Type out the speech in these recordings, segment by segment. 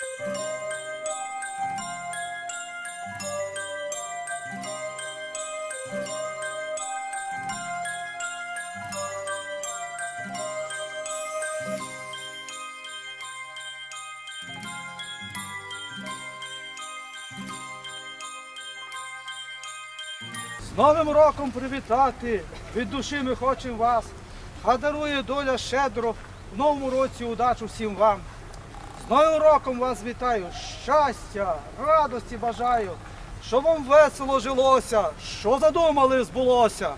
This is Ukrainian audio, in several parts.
З Новим роком привітати! Від душі ми хочемо вас! А дарує доля щедро в новому році удачу всім вам! З Новим роком вас вітаю, щастя, радості бажаю, щоб вам весело жилося, що задумали, збулося.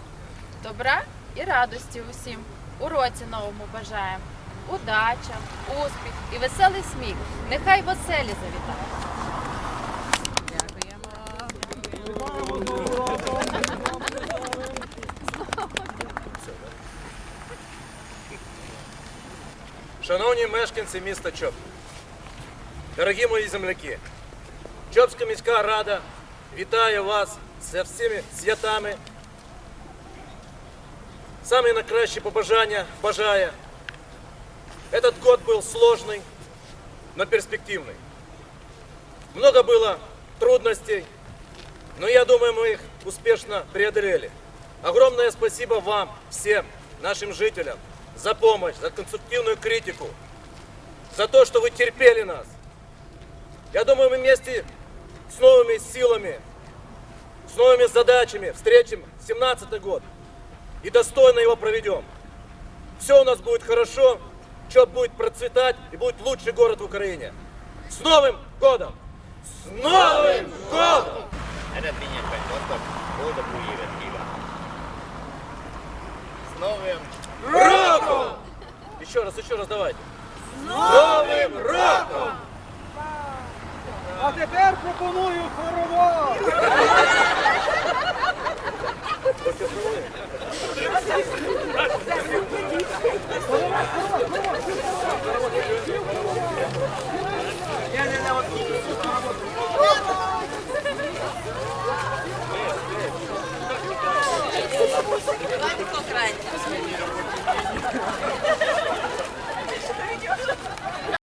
Добра і радості усім. У році новому бажаємо. Удача, успіх і веселий сміх. Нехай в оселі завітає. Шановні мешканці міста Чоп, дорогі мої земляки, Чопська міська рада вітає вас зі всіми святами. Самі найкращі побажання бажає. Этот год был сложный, но перспективный. Много было трудностей, но я думаю, мы их успешно преодолели. Огромное спасибо вам, всем нашим жителям, за помощь, за конструктивную критику, за то, что вы терпели нас. Я думаю, мы вместе с новыми силами, с новыми задачами встретим 17 год и достойно его проведем. Все у нас будет хорошо, что будет процветать и будет лучший город в Украине. С Новым годом! С Новым годом! С новым Роком! Еще раз, еще раз давайте. С Новым роком! тепер пропоную хоровод! Давайте покрайне.